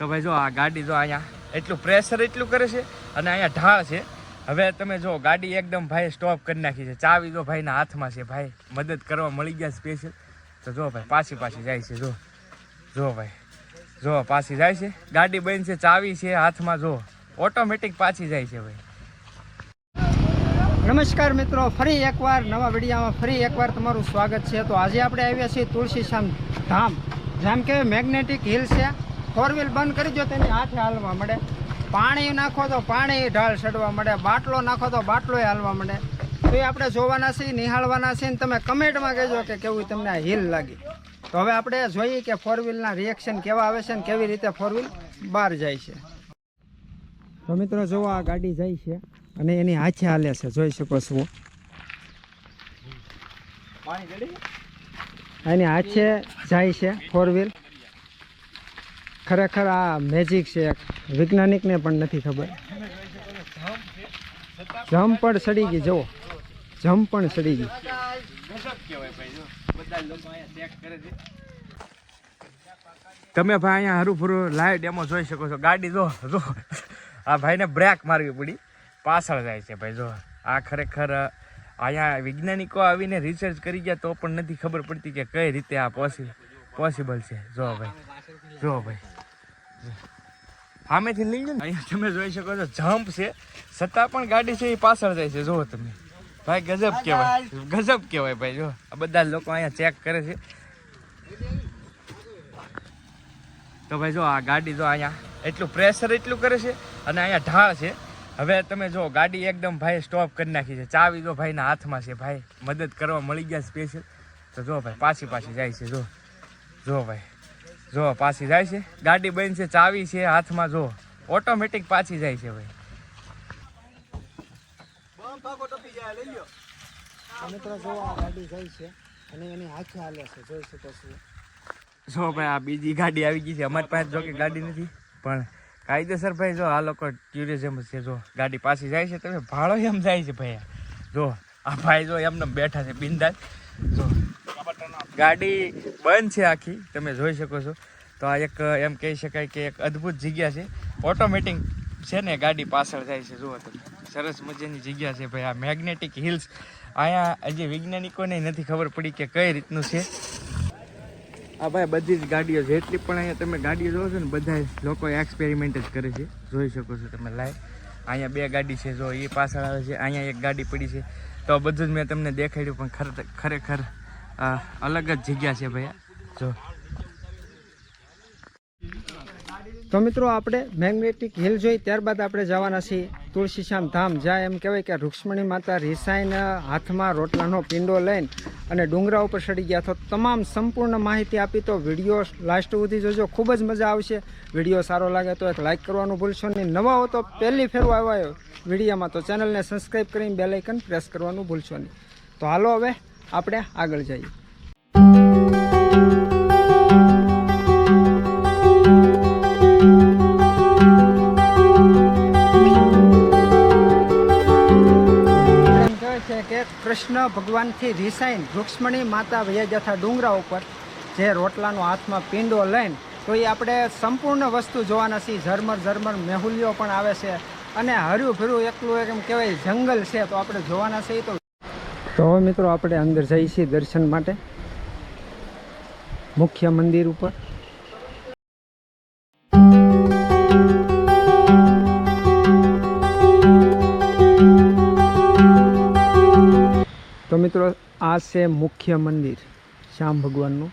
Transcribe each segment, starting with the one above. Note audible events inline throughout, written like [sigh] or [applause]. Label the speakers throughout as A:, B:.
A: તો ભાઈ જો આ ગાડી જો અહીંયા એટલું પ્રેશર એટલું કરે છે અને અહીંયા ઢાળ છે. હવે તમે જો ગાડી એકદમ ભાઈ સ્ટોપ કરી નાખી છે. ચાવી જો ભાઈના હાથમાં છે ભાઈ. મદદ કરવા મળી ગયા સ્પેશિયલ તો જો ભાઈ પાછી પાછી જાય છે, જો. જો ભાઈ. જો પાછી જાય છે. ગાડી બની છે, ચાવી છે, હાથમાં જો. ઓટોમેટિક પાછી જાય છે ભાઈ.
B: નમસ્કાર મિત્રો, ફરી એકવાર નવા વિડીયામાં ફરી એકવાર તમારું સ્વાગત છે. તો આજે આપણે આવ્યા છીએ તુલસીશ્યામ ધામ. જેમ કે મેગ્નેટિક હિલ છે. ફોર વ્હીલ બંધ કરી દો તેની હાથે હાલવા મળે. પાણી નાખો તો પાણી ઢાળ ચડવા મળે. બાટલો નાખો તો બાટલોય હાલવા મળે. તો એ આપણે જોવાના છીએ નિહાળવાના છીએ ને તમે કમેન્ટમાં કહેજો કે કેવું તમને આ હિલ લાગી. તો હવે આપણે જોઈએ કે ફોર વ્હીલના રિએક્શન કેવા આવે છે ને કેવી રીતે ફોર વ્હીલ બહાર જાય છે. તો મિત્રો જુઓ આ ગાડી જાય છે અને એની હાથે હાલે છે. જોઈ શકો છો. એની હાથે જાય છે ફોર વ્હીલ ખરેખર આ મેજિક છે. વૈજ્ઞાનિકને પણ નથી ખબર. જમ પણ સડી ગઈ, જુઓ. જમ પણ સડી ગઈ.
A: તમે ભાઈ અહીંયા હરું ફરું લાઈવ ડેમો જોઈ શકો છો. ગાડી જો જો. આ ભાઈને બ્રેક મારવી પડી. પાછળ જાય છે ભાઈ, જો. આ ખરેખર અહીંયા વૈજ્ઞાનિકો આવીને રિસર્ચ કરી ગયા તો પણ નથી ખબર પડતી કે કઈ રીતે આ પોસી પોસિબલ છે. જો ભાઈ જો ભાઈ. [laughs] સામેથી લઈ જાય અહીંયા તમે જોઈ શકો છો જમ્પ છે. છતાં પણ ગાડી છે, એ પાછળ જાય છે. જુઓ તમે. ભાઈ, ગજબ કહેવાય. ગજબ કહેવાય ભાઈ જો આ બધા લોકો અહીંયા ચેક કરે છે. તો ભાઈ જો આ ગાડી જો અહીંયા એટલું પ્રેશર એટલું કરે છે અને અહીંયા ઢાળ છે. હવે તમે જો ગાડી એકદમ ભાઈ સ્ટોપ કરી નાખી છે. ચાવી જો ભાઈના હાથમાં છે. ભાઈ, મદદ કરવા મળી ગયા સ્પેશિયલ તો જો ભાઈ, પાછી પાછી જાય છે. જો જો ભાઈ. જો પાછી જાય છે. ગાડી બંધ છે ચાવી છે હાથમાં જો. ઓટોમેટિક પાછી જાય છે ભાઈ.
B: મિત્રો જો આ ગાડી જાય છે અને એની હાથે હાલે છે જોઈ શકો છો.
A: જો ભાઈ આ બીજી ગાડી આવી ગઈ છે. અમારી પાસે જો કે ગાડી નથી પણ કાયદેસર ભાઈ જો આ લોકો ટુરિઝમ છે જો ગાડી પાછી જાય છે. તમે ભાડો એમ જાય છે ભાઈ. જો આ ભાઈ જો એમને બેઠા છે બિંદાસ. જો ગાડી બંધ છે આખી, તમે જોઈ શકો છો. તો આ એક, એમ કહી શકાય કે એક અદ્ભુત જગ્યા છે. ઓટોમેટિક છે ને, ગાડી પાછળ જાય છે, જુઓ તમે. સરસ મજાની જગ્યા છે ભાઈ, આ મેગ્નેટિક હિલ્સ અહીંયા હજી વૈજ્ઞાનિકોને નથી ખબર પડી કે કઈ રીતનું છે. આ ભાઈ બધી જ ગાડીઓ, જેટલી પણ અહીંયા તમે ગાડીઓ જોવો છો ને બધા લોકો એક્સપેરિમેન્ટ જ કરે છે. જોઈ શકો છો તમે લાઈવ અહીંયા બે ગાડી છે, જો એ પાછળ આવે છે, અહીંયા એક ગાડી પડી છે. તો બધું જ મેં તમને દેખાડ્યું, પણ ખરે ખરેખર અલગ જ જગ્યા છે ભાઈ જો.
B: તો મિત્રો આપણે મેગ્નેટિક હિલ જોઈ ત્યારબાદ આપણે જવાના છીએ તુલસીશ્યામ ધામ. જ્યાં એમ કહેવાય કે રૂક્ષ્મણી માતા રિસાઈન હાથમાં રોટલાનો પિંડો લઈને અને ડુંગરા ઉપર ચડી ગયા. તો તમામ સંપૂર્ણ માહિતી આપી તો વીડિયો લાસ્ટ સુધી જોજો. ખૂબ જ મજા આવશે. વીડિયો સારો લાગે તો એક લાઇક કરવાનું ભૂલશો નહીં. નવા હો તો પહેલી ફેરવા આવ્યો વિડીયોમાં તો ચેનલને સબસ્ક્રાઈબ કરીને બે લાઇકન પ્રેસ કરવાનું ભૂલશો નહીં. તો હાલો હવે આપણે આગળ જઈએ. કે કૃષ્ણ ભગવાનથી રિસાઈન રૂક્ષ્મણી માતા વૈયા જથા ડુંગરા ઉપર જે રોટલાનો હાથમાં પિંડો લઈને, તો એ આપણે સંપૂર્ણ વસ્તુ જોવાના છીએ. ઝરમર ઝરમર મેહુલીઓ પણ આવે છે. અને હર્યું ફર્યું એકલું એક એમ કહેવાય જંગલ છે, તો આપણે જોવાના છીએ તો તો હવે મિત્રો આપણે અંદર જઈએ છીએ દર્શન માટે. મુખ્ય મંદિર ઉપર. તો મિત્રો, આ છે મુખ્ય મંદિર, શ્યામ ભગવાનનું,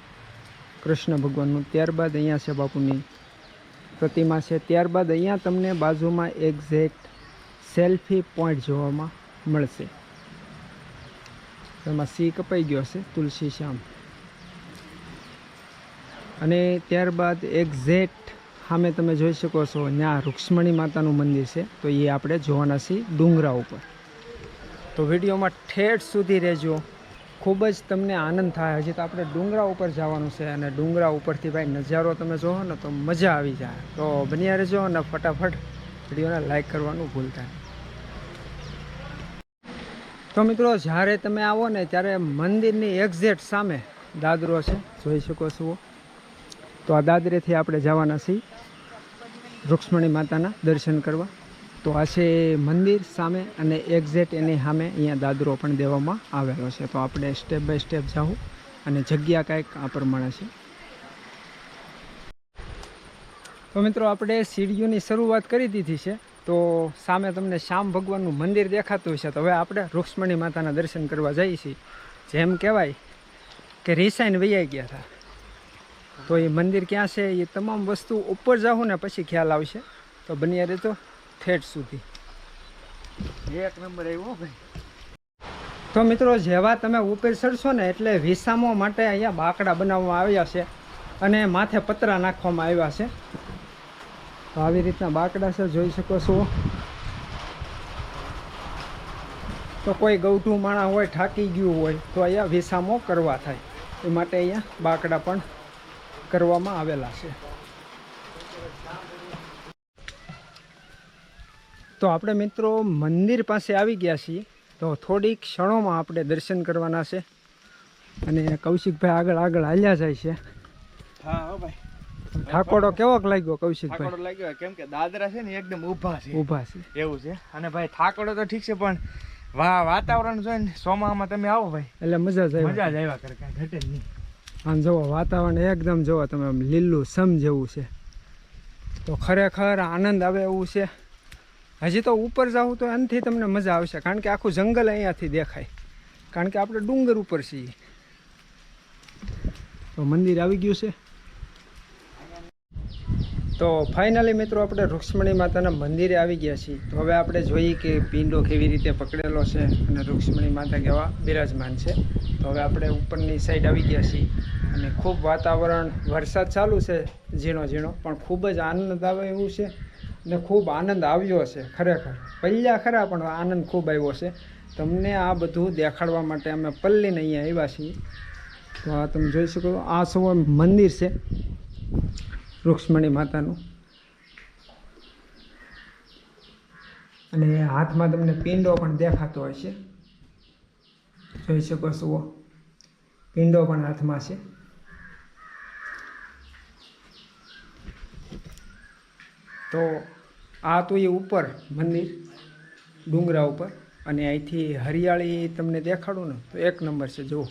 B: કૃષ્ણ ભગવાનનું. ત્યારબાદ અહીંયા છે બાપુની પ્રતિમા છે. ત્યારબાદ અહીંયા તમને બાજુમાં એક્ઝેક્ટ સેલ્ફી પોઈન્ટ જોવામાં મળશે. એમાં સી કપાઈ ગયો છે તુલસી શ્યામ. અને ત્યારબાદ એક્ઝેક્ટ સામે તમે જોઈ શકો છો ત્યાં રૂક્ષ્મણી માતાનું મંદિર છે, તો એ આપણે જોવાના છીએ ડુંગરા ઉપર. તો વિડીયોમાં ઠેઠ સુધી રહેજો. ખૂબ જ તમને આનંદ થાય. હજી તો આપણે ડુંગરા ઉપર જવાનું છે અને ડુંગરા ઉપરથી ભાઈ નજારો તમે જોવો ને તો મજા આવી જાય. તો બન્યા રહેજો અને ફટાફટ વિડીયોને લાઈક કરવાનું ભૂલતા. તો મિત્રો, જ્યારે તમે આવો ને, ત્યારે મંદિરની એક્ઝેક્ટ સામે દાદરો છે જોઈ શકો છો. તો આ દાદરેથી આપણે જવાના છીએ રૂક્ષ્મણી માતાના દર્શન કરવા. તો આ છે મંદિર સામે અને એક્ઝેક્ટ એની સામે અહીંયા દાદરો પણ દેવામાં આવેલો છે. તો આપણે સ્ટેપ બાય સ્ટેપ જાઉં અને જગ્યા કાંઈક આ પ્રમાણે છે. તો મિત્રો, આપણે સીડીઓની શરૂઆત કરી દીધી છે. તો સામે તમને શ્યામ ભગવાનનું મંદિર દેખાતું હશે. તો હવે આપણે રૂક્ષ્મણી માતાના દર્શન કરવા જઈએ છીએ. જેમ કહેવાય કે રિસાઈન વૈયા ગયા હતા. તો એ મંદિર ક્યાં છે? એ તમામ વસ્તુ ઉપર જાઉં ને પછી ખ્યાલ આવશે. તો બન્યા રહેતો ઠેઠ સુધી.
A: એક નંબર આવ્યો ભાઈ.
B: તો મિત્રો જેવા તમે ઉપર ચડશો ને એટલે વિસામો માટે અહીંયા બાકડા બનાવવામાં આવ્યા છે અને માથે પતરા નાખવામાં આવ્યા છે. તો આવી રીતના બાકડા છે, જોઈ શકો છો. તો કોઈ ગૌઠું માણા હોય થાકી ગયું હોય, તો અહીંયા વિસામો કરવા થાય. એ માટે અહીંયા બાકડા પણ કરવામાં આવેલા છે. તો આપણે મિત્રો મંદિર પાસે આવી ગયા છીએ. તો થોડીક ક્ષણોમાં આપણે દર્શન કરવાના છે. અને કૌશિકભાઈ આગળ આગળ હાલ્યા જાય છે.
A: હા ભાઈ.
B: ઠાકોડો કેવો લાગ્યો કૌશિકભાઈ?
A: ઠાકોડો લાગ્યો. કેમ કે દાદરા છે ને એકદમ ઊભા છે.
B: ઊભા છે.
A: એવું છે. અને ભાઈ ઠાકોડો તો ઠીક છે પણ વા વાતાવરણ જોઈને સોમામાં તમે આવો ભાઈ.
B: એટલે મજા જ
A: મજા જ આવ્યા કરે કાંઈ ઘટે જ નહીં.
B: આમ જુઓ વાતાવરણ એકદમ જુઓ તમે આમ લીલું સમ જેવું છે. તો ખરેખર આનંદ આવે એવું છે. હજી તો ઉપર જાવ તો એનાથી તમને મજા આવશે કારણ કે આખું જંગલ અહીંયાથી દેખાય. કારણ કે આપણે ડુંગર ઉપર છીએ. તો મંદિર આવી ગયું છે. તો ફાઇનલી મિત્રો આપણે રૂક્ષ્મણી માતાના મંદિરે આવી ગયા છીએ. તો હવે આપણે જોઈએ કે પિંડો કેવી રીતે પકડેલો છે અને રૂક્ષ્મણી માતા કેવા બિરાજમાન છે. તો હવે આપણે ઉપરની સાઈડ આવી ગયા છીએ અને ખૂબ વાતાવરણ, વરસાદ ચાલુ છે ઝીણો ઝીણો, પણ ખૂબ જ આનંદ આવે એવું છે અને ખૂબ આનંદ આવ્યો છે ખરેખર. પહેલાં ખરા, પણ આનંદ ખૂબ આવ્યો છે. તમને આ બધું દેખાડવા માટે અમે પલ્લીને અહીંયા આવ્યા છીએ. તો આ તમે જોઈ શકો આ સૌ મંદિર છે. રૂક્ષ્મણી માતાનું. અને હાથમાં તમને પિંડો પણ દેખાતો હોય છે. જોઈ શકો છો પિંડો પણ હાથમાં છે. તો આ તો એ ઉપર મંદિર, ડુંગરા ઉપર. અને અહીંથી હરિયાળી તમને દેખાડું ને, તો એક નંબર છે, જુઓ.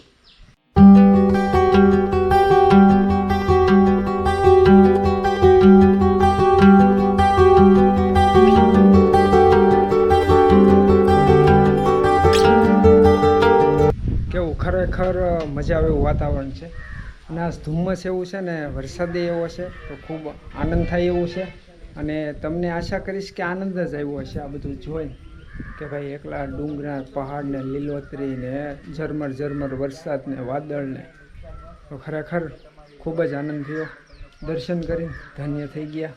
B: મજા આવે એવું વાતાવરણ છે. અને આ ધુમ્મસ એવું છે ને, વરસાદે એવો છે તો ખૂબ આનંદ થાય એવું છે. અને તમને આશા કરીશ કે આનંદ જ આવ્યો હશે આ બધું જોઈ કે ભાઈ એકલા ડુંગરા પહાડ ને લીલોતરી ને ઝરમર ઝરમર વરસાદ ને વાદળ ને તો ખરેખર ખૂબ જ આનંદ થયો. દર્શન કરી ધન્ય થઈ ગયા.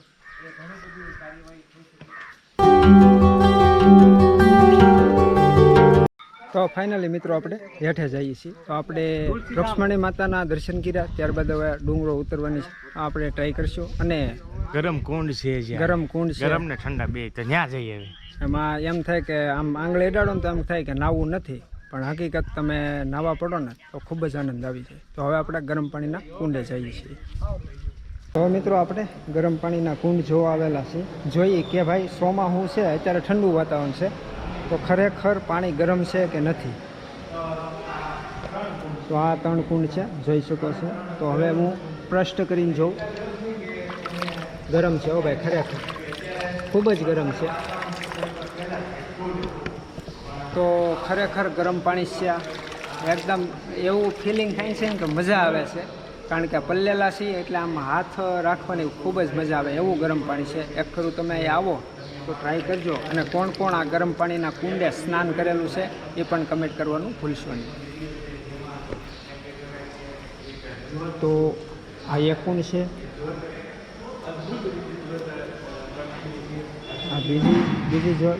B: તો ફાઇનલી મિત્રો આપણે હેઠે જઈએ છીએ. તો આપણે લક્ષ્મણી માતાના દર્શન કર્યા ત્યારબાદ હવે ડુંગરો ઉતરવાની આપણે ટ્રાય કરશું. અને
A: ગરમ કુંડ છે
B: ગરમ કુંડ છે.
A: ગરમ ને ઠંડા બે તો ત્યાં જઈએ હવે.
B: એમાં એમ થાય કે આમ આંગળે અડાડો ને તો એમ થાય કે નાવું નથી. પણ હકીકત તમે નાવા પડો ને તો ખૂબ જ આનંદ આવી જાય. તો હવે આપણે ગરમ પાણીના કુંડે જઈએ છીએ. હવે મિત્રો આપણે ગરમ પાણીના કુંડ જોવા આવેલા છીએ. જોઈએ કે ભાઈ સોમાં શું છે? અત્યારે ઠંડુ વાતાવરણ છે. તો ખરેખર પાણી ગરમ છે કે નથી? તો આ ત્રણ કુંડ છે, જોઈ શકો છો. તો હવે હું પ્રશ્ન કરીને જોઉં. ગરમ છે ઓ ભાઈ, ખરેખર. ખૂબ જ ગરમ છે. તો ખરેખર ગરમ પાણી છે. એકદમ એવું ફિલિંગ થાય છે ને કે મજા આવે છે. કારણ કે પલ્લેલા છીએ એટલે આમ હાથ રાખવાની ખૂબ જ મજા આવે. એવું ગરમ પાણી છે. એક ખરું તમે આવો. તો ટ્રાય કરજો. અને કોણ કોણ આ ગરમ પાણીના કુંડે સ્નાન કરેલું છે, એ પણ કમેન્ટ કરવાનું ભૂલશો નહીં. તો આ એક કુંડ છે. આ બીજી બીજી જો,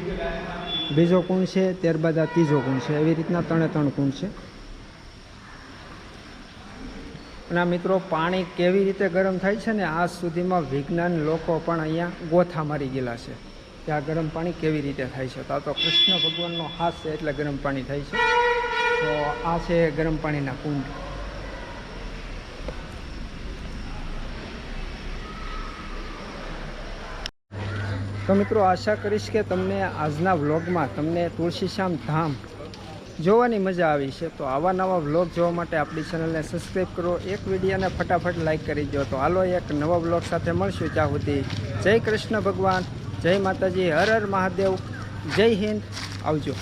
B: બીજો કુંડ છે, ત્યારબાદ આ ત્રીજો કુંડ છે. એવી રીતના ત્રણે ત્રણ કુંડ છે. અને મિત્રો પાણી કેવી રીતે ગરમ થાય છે ને, આજ સુધીમાં વિજ્ઞાન લોકો પણ અહીંયા ગોથા મારી ગયેલા છે. કે આ ગરમ પાણી કેવી રીતે થાય છે? તો આ તો કૃષ્ણ ભગવાનનો હાથ છે એટલે ગરમ પાણી થાય છે. તો આ છે ગરમ પાણીના કુંડ. તો મિત્રો આશા કરીશ કે તમને આજના વ્લોગમાં તમને તુલસીશ્યામ ધામ જોવાની મજા આવી છે. તો આવા નવા વ્લોગ જોવા માટે આપણી ચેનલને સબસ્ક્રાઈબ કરો. એક વિડીયોને ફટાફટ લાઈક કરી દો તો હાલો એક નવા વ્લોગ સાથે મળશું ત્યાં સુધી. જય કૃષ્ણ ભગવાન. જય માતાજી હર હર મહાદેવ જય હિન્દ. આવજો.